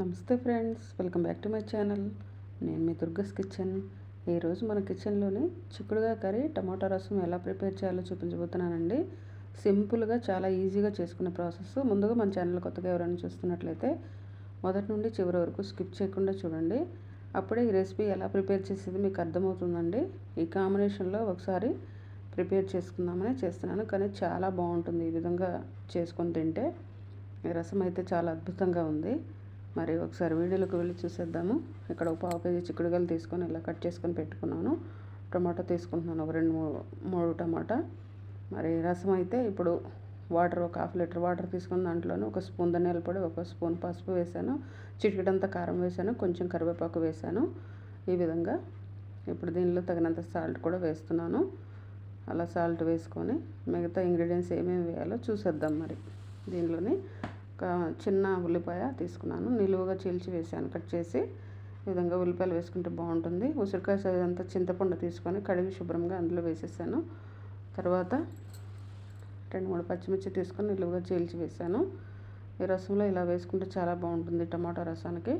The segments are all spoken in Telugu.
నమస్తే friends welcome back to my channel. నేను మీ దుర్గస్ కిచెన్. ఈరోజు మన కిచెన్లోని చిక్కుడుగా కర్రీ టమాటా రసం ఎలా ప్రిపేర్ చేయాలో చూపించబోతున్నానండి. సింపుల్గా చాలా ఈజీగా చేసుకునే ప్రాసెస్. ముందుగా మన ఛానల్ కొత్తగా ఎవరైనా చూస్తున్నట్లయితే మొదటి నుండి చివరి వరకు స్కిప్ చేయకుండా చూడండి. అప్పుడే ఈ రెసిపీ ఎలా ప్రిపేర్ చేసేది మీకు అర్థమవుతుందండి. ఈ కాంబినేషన్లో ఒకసారి ప్రిపేర్ చేసుకుందామని చేస్తున్నాను. కానీ చాలా బాగుంటుంది ఈ విధంగా చేసుకొని తింటే. ఈ రసం అయితే చాలా అద్భుతంగా ఉంది. మరి ఒకసారి వీడియోలోకి వెళ్ళి చూసేద్దాము. ఇక్కడ ఒక పావు కేజీ చిక్కుడుగాయలు తీసుకొని ఇలా కట్ చేసుకొని పెట్టుకున్నాను. టమాటా తీసుకుంటున్నాను. ఒక రెండు మూడు మూడు టమాటా. మరి రసం అయితే ఇప్పుడు వాటర్ ఒక హాఫ్ లీటర్ వాటర్ తీసుకుని దాంట్లోనే ఒక స్పూన్ ధనియాల పొడి ఒక స్పూన్ పసుపు వేసాను. చిటికెడంతా కారం వేసాను. కొంచెం కరివేపాకు వేసాను. ఈ విధంగా ఇప్పుడు దీనిలో తగినంత సాల్ట్ కూడా వేస్తున్నాను. అలా సాల్ట్ వేసుకొని మిగతా ఇంగ్రీడియంట్స్ ఏమేమి వేయాలో చూసేద్దాం మరి దీనిలోనే. ఒక చిన్న ఉల్లిపాయ తీసుకున్నాను. నిలువుగా చీల్చి వేసాను కట్ చేసి ఈ విధంగా ఉల్లిపాయలు వేసుకుంటే బాగుంటుంది. ఉసిరికాయ సైజ్ అంతా చింతపండు తీసుకొని కడిగి శుభ్రంగా అందులో వేసేసాను. తర్వాత రెండు మూడు పచ్చిమిర్చి తీసుకొని నిలువుగా చీల్చి వేసాను ఈ రసంలో ఇలా వేసుకుంటే చాలా బాగుంటుంది టమాటా రసానికి.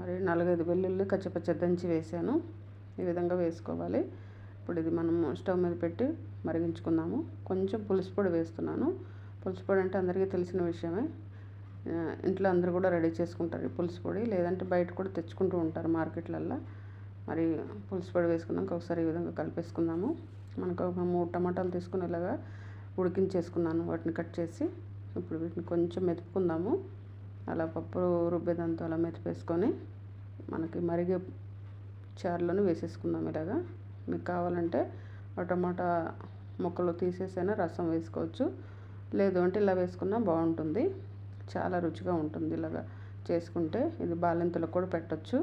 మరి నాలుగైదు వెల్లుల్లి కచ్చపచ్చ దంచి వేసాను ఈ విధంగా వేసుకోవాలి. ఇప్పుడు ఇది మనం స్టవ్ మీద పెట్టి మరిగించుకుందాము. కొంచెం పులుసు పొడి వేస్తున్నాను. పులుసు పొడి అంటే అందరికీ తెలిసిన విషయమే. ఇంట్లో అందరూ కూడా రెడీ చేసుకుంటారు. ఈ పులుసు పొడి లేదంటే బయట కూడా తెచ్చుకుంటూ ఉంటారు మార్కెట్లల్లో. మరి పులుసు పొడి వేసుకున్నాక ఒకసారి ఈ విధంగా కలిపేసుకుందాము. మనకు ఒక మూడు టమాటాలు తీసుకుని ఇలాగా ఉడికించేసుకున్నాను. వాటిని కట్ చేసి ఇప్పుడు వీటిని కొంచెం మెతుపుకుందాము అలా పప్పు రుబ్బేదంతా అలా మెతిపేసుకొని మనకి మరిగే చారులోనే వేసేసుకుందాం ఇలాగా. మీకు కావాలంటే ఆ టమాటా ముక్కలు తీసేసైనా రసం వేసుకోవచ్చు. లేదు అంటే ఇలా వేసుకున్నా బాగుంటుంది. చాలా రుచిగా ఉంటుంది ఇలాగా చేసుకుంటే. ఇది బాలింతలకు కూడా పెట్టచ్చు.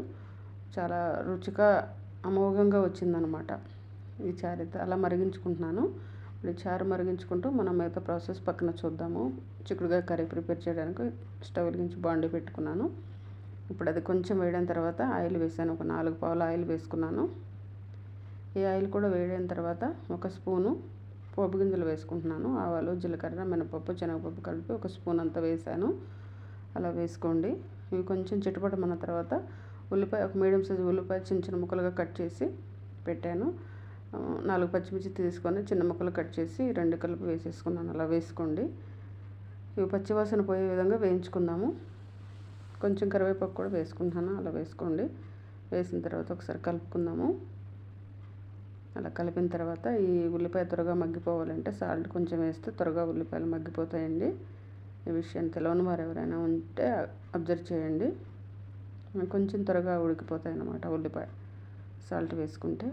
చాలా రుచిగా అమోఘంగా వచ్చిందనమాట ఈ చారు అయితే. అలా మరిగించుకుంటున్నాను. ఇప్పుడు చారు మరిగించుకుంటూ మనం మిగతా ప్రాసెస్ పక్కన చూద్దాము. చిక్కుడుగా కర్రీ ప్రిపేర్ చేయడానికి స్టవ్ వెలిగించి బాండి పెట్టుకున్నాను. ఇప్పుడు అది కొంచెం వేడిన తర్వాత ఆయిల్ వేసాను. ఒక నాలుగు పావుల ఆయిల్ వేసుకున్నాను. ఈ ఆయిల్ కూడా వేడిన తర్వాత ఒక స్పూను పోపు గింజలు వేసుకుంటున్నాను. ఆవాలు జీలకర్ర మినపప్పు శనగపప్పు కలిపి ఒక స్పూన్ అంతా వేసాను అలా వేసుకోండి. ఇవి కొంచెం చిటపటమన్న తర్వాత ఉల్లిపాయ ఒక మీడియం సైజు ఉల్లిపాయ చిన్న చిన్న ముక్కలుగా కట్ చేసి పెట్టాను. నాలుగు పచ్చిమిర్చి తీసుకొని చిన్న ముక్కలు కట్ చేసి రెండు కలిపి వేసేసుకున్నాను. అలా వేసుకోండి. ఇవి పచ్చివాసన పోయే విధంగా వేయించుకుందాము. కొంచెం కరివేపాకు కూడా వేసుకుంటున్నాను. అలా వేసుకోండి. వేసిన తర్వాత ఒకసారి కలుపుకుందాము. అలా కలిపిన తర్వాత ఈ ఉల్లిపాయ త్వరగా మగ్గిపోవాలంటే సాల్ట్ కొంచెం వేస్తే త్వరగా ఉల్లిపాయలు మగ్గిపోతాయండి. ఈ విషయం తెలియని వారు ఎవరైనా ఉంటే అబ్జర్వ్ చేయండి. కొంచెం త్వరగా ఉడికిపోతాయి అన్నమాట ఉల్లిపాయ. సాల్ట్ వేసుకుంటే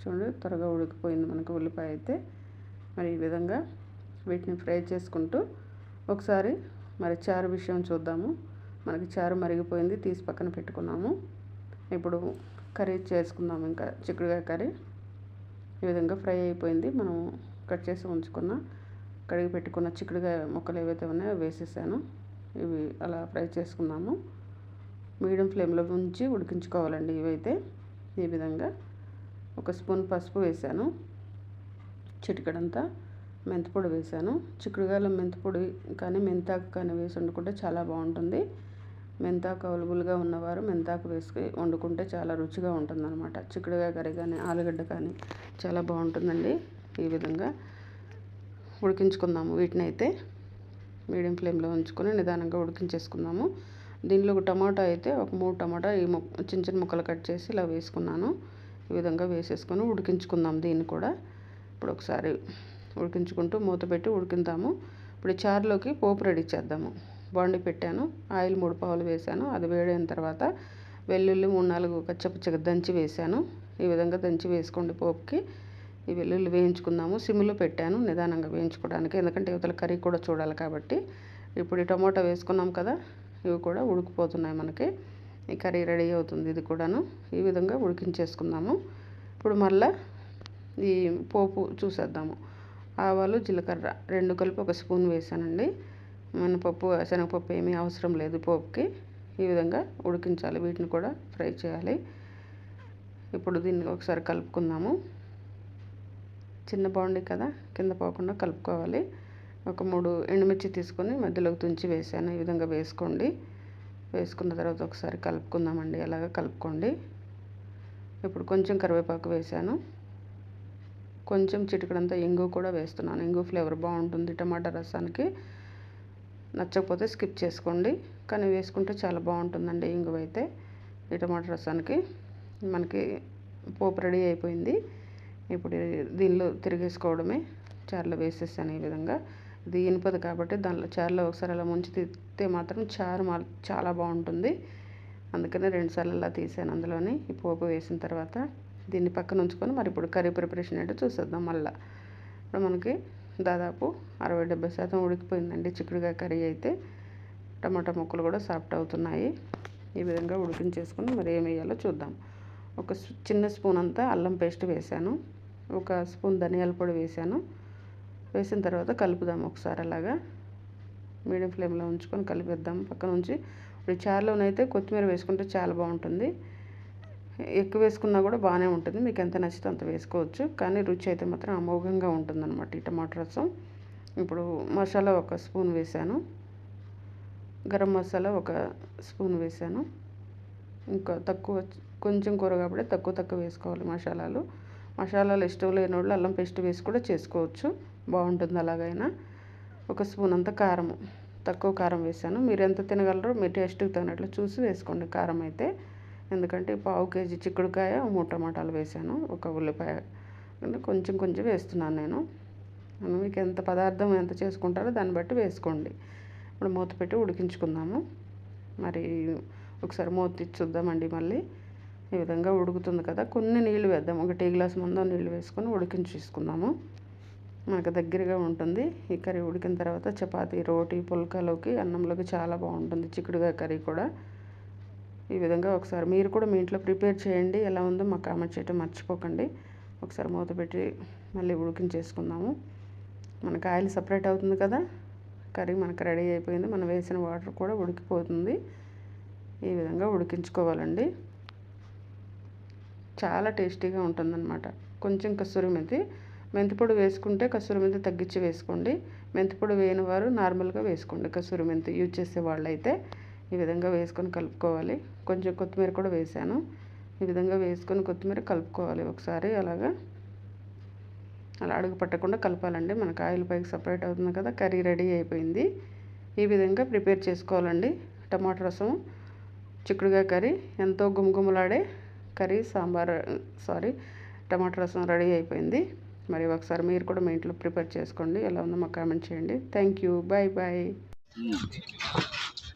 చూడండి త్వరగా ఉడికిపోయింది మనకు ఉల్లిపాయ అయితే. మరి ఈ విధంగా వీటిని ఫ్రై చేసుకుంటూ ఒకసారి మరి చారు విషయం చూద్దాము. మనకి చారు మరిగిపోయింది తీసి పక్కన పెట్టుకున్నాము. ఇప్పుడు కర్రీ చేసుకుందాము ఇంకా చిక్కుడుకాయ కర్రీ. ఈ విధంగా ఫ్రై అయిపోయింది. మనం కట్ చేసి ఉంచుకున్న కడిగి పెట్టుకున్న చిక్కుడుగా ముక్కలు ఏవైతే ఉన్నాయో వేసేసాను. ఇవి అలా ఫ్రై చేసుకున్నాము. మీడియం ఫ్లేమ్లో ఉంచి ఉడికించుకోవాలండి ఇవైతే. ఈ విధంగా ఒక స్పూన్ పసుపు వేసాను. చిటికడంతా మెంతిపొడి వేసాను. చిక్కుడుకాయల మెంతిపొడి కానీ మెంతాకు కానీ వేసి వండుకుంటే చాలా బాగుంటుంది. మెంతాకు అవైలబుల్గా ఉన్నవారు మెంతాకు వేసుకుని వండుకుంటే చాలా రుచిగా ఉంటుందన్నమాట. చిక్కుడుగా చిక్కుడుకాయ కర్రీ కానీ ఆలుగడ్డ కానీ చాలా బాగుంటుందండి ఈ విధంగా. ఉడికించుకుందాము వీటిని అయితే మీడియం ఫ్లేమ్లో ఉంచుకొని నిదానంగా ఉడికించేసుకుందాము. దీనిలో ఒక టమాటా అయితే ఒక మూడు టమాటా ఈ చిన్న చిన్న ముక్కలు కట్ చేసి ఇలా వేసుకున్నాను. ఈ విధంగా వేసేసుకొని ఉడికించుకుందాం దీన్ని కూడా. ఇప్పుడు ఒకసారి ఉడికించుకుంటూ మూత పెట్టి ఉడికిందాము. ఇప్పుడు చారులోకి పోపు రెడీ చేద్దాము. బాండి పెట్టాను. ఆయిల్ మూడు పావులు వేసాను అది వేడైన తర్వాత వెల్లుల్లి మూడు నాలుగు కచ్చపచ్చగా దంచి వేసాను ఈ విధంగా దంచి వేసుకోండి పోపుకి. ఈ వెల్లుల్లి వేయించుకుందాము. సిమ్లో పెట్టాను నిదానంగా వేయించుకోవడానికి. ఎందుకంటే యువతల కర్రీ కూడా చూడాలి కాబట్టి. ఇప్పుడు ఈ టమోటా వేసుకున్నాం కదా ఇవి కూడా ఉడికిపోతున్నాయి మనకి. ఈ కర్రీ రెడీ అవుతుంది ఇది కూడాను. ఈ విధంగా ఉడికించేసుకుందాము. ఇప్పుడు మళ్ళీ ఈ పోపు చూసేద్దాము. ఆవాలు జీలకర్ర రెండు కలిపి ఒక స్పూన్ వేసానండి మినపప్పు శనగపప్పు ఏమీ అవసరం లేదు. పోపుకి ఈ విధంగా ఉడికించాలి. వీటిని కూడా ఫ్రై చేయాలి. ఇప్పుడు దీన్ని ఒకసారి కలుపుకుందాము. చిన్న బాగుండి కదా? కింద పోకుండా కలుపుకోవాలి. ఒక మూడు ఎండుమిర్చి తీసుకొని మధ్యలోకి తుంచి వేసాను. ఈ విధంగా వేసుకోండి. వేసుకున్న తర్వాత ఒకసారి కలుపుకుందామండి. అలాగ కలుపుకోండి. ఇప్పుడు కొంచెం కరివేపాకు వేసాను. కొంచెం చిటికడంతా ఇంగు కూడా వేస్తున్నాను. ఇంగు ఫ్లేవర్ బాగుంటుంది టమాటా రసానికి. నచ్చకపోతే స్కిప్ చేసుకోండి. కానీ వేసుకుంటే చాలా బాగుంటుందండి ఇంగువ అయితే. ఈ టమాటా రసానికి మనకి పోపు రెడీ అయిపోయింది. ఇప్పుడు దీనిలో తిరిగేసుకోవడమే. చారులో వేసేసాను ఈ విధంగా. ఇది ఇనుపది కాబట్టి దానిలో చారులో ఒకసారి అలా ముంచి తిస్తే మాత్రం చారు చాలా బాగుంటుంది. అందుకనే రెండుసార్లు అలా తీసాను అందులోని. ఈ పోపు వేసిన తర్వాత దీన్ని పక్కన ఉంచుకొని మరి ఇప్పుడు కర్రీ ప్రిపరేషన్ ఏంటో చూసేద్దాం మళ్ళీ. ఇప్పుడు మనకి దాదాపు అరవై డెబ్బై శాతం ఉడికిపోయిందండి చిక్కుడుకాయ కర్రీ అయితే. టమాటా ముక్కలు కూడా సాఫ్ట్ అవుతున్నాయి. ఈ విధంగా ఉడికించేసుకుని మరి ఏం వేయాలో చూద్దాం. ఒక చిన్న స్పూన్ అంతా అల్లం పేస్ట్ వేసాను ఒక స్పూన్ ధనియాల పొడి వేసాను వేసిన తర్వాత కలుపుదాం ఒకసారి అలాగా. మీడియం ఫ్లేమ్లో ఉంచుకొని కలిపేద్దాం పక్కన ఉంచి ఇప్పుడు చారులోనైతే కొత్తిమీర వేసుకుంటే చాలా బాగుంటుంది. ఎక్కువ వేసుకున్నా కూడా బాగానే ఉంటుంది. మీకు ఎంత నచ్చితే అంత వేసుకోవచ్చు. కానీ రుచి అయితే మాత్రం అమోఘంగా ఉంటుందన్నమాట ఈ టమాటా రసం. ఇప్పుడు మసాలా ఒక స్పూన్ వేసాను గరం మసాలా ఒక స్పూన్ వేసాను ఇంకా తక్కువ కొంచెం కూర కాబట్టి తక్కువ తక్కువ వేసుకోవాలి మసాలాలు. మసాలాలు ఇష్టం లేని వాళ్ళు అల్లం పేస్ట్ వేసి కూడా చేసుకోవచ్చు. బాగుంటుంది అలాగైనా. ఒక స్పూన్ అంత కారం తక్కువ కారం వేసాను మీరు ఎంత తినగలరో మీ టేస్ట్కి తగినట్లు చూసి వేసుకోండి కారం అయితే. ఎందుకంటే పావు కేజీ చిక్కుడుకాయ మూడు టమాటాలు వేసాను ఒక ఉల్లిపాయ. కొంచెం కొంచెం వేస్తున్నాను నేను. మీకు ఎంత పదార్థం ఎంత చేసుకుంటారో దాన్ని బట్టి వేసుకోండి. ఇప్పుడు మూత పెట్టి ఉడికించుకుందాము. మరి ఒకసారి మూత తీసి చూద్దామండి మళ్ళీ. ఈ విధంగా ఉడుకుతుంది కదా. కొన్ని నీళ్ళు వేద్దాం. ఒక టీ గ్లాస్ ముందు నీళ్ళు వేసుకొని ఉడికించేసుకుందాము మనకు దగ్గరగా ఉంటుంది. ఈ కర్రీ ఉడికిన తర్వాత చపాతీ రోటీ పుల్కాలోకి అన్నంలోకి చాలా బాగుంటుంది. చిక్కుడుగా కర్రీ కూడా. ఈ విధంగా ఒకసారి మీరు కూడా మీ ఇంట్లో ప్రిపేర్ చేయండి. ఎలా ఉందో మాకు కామెంట్ చేయటం మర్చిపోకండి. ఒకసారి మూత పెట్టి మళ్ళీ ఉడికించేసుకుందాము. మనకు ఆయిల్ సపరేట్ అవుతుంది కదా? కర్రీ మనకు రెడీ అయిపోయింది. మనం వేసిన వాటర్ కూడా ఉడికిపోతుంది. ఈ విధంగా ఉడికించుకోవాలండి. చాలా టేస్టీగా ఉంటుందన్నమాట. కొంచెం కస్తూరి మెంతి. మెంతిపొడి వేసుకుంటే కస్తూరి మెంతి తగ్గించి వేసుకోండి. మెంతిపొడి వేయని వారు నార్మల్గా వేసుకోండి కస్తూరి మెంతి యూజ్ చేసే వాళ్ళైతే. ఈ విధంగా వేసుకొని కలుపుకోవాలి. కొంచెం కొత్తిమీర కూడా వేసాను. ఈ విధంగా వేసుకొని కొత్తిమీర కలుపుకోవాలి ఒకసారి. అలాగా. అలా అడుగు పట్టకుండా కలపాలండి. మనకు ఆయిల్ పైకి సపరేట్ అవుతుంది కదా కర్రీ రెడీ అయిపోయింది. ఈ విధంగా ప్రిపేర్ చేసుకోవాలండి. టమాటా రసం చిక్కుడుగా కర్రీ ఎంతో గుమగుమలాడే కర్రీ సాంబార్ సారీ టమాటా రసం రెడీ అయిపోయింది. మరి ఒకసారి మీరు కూడా మీ ఇంట్లో ప్రిపేర్ చేసుకోండి. ఎలా ఉందో మాకు కామెంట్ చేయండి. Thank you. Bye bye.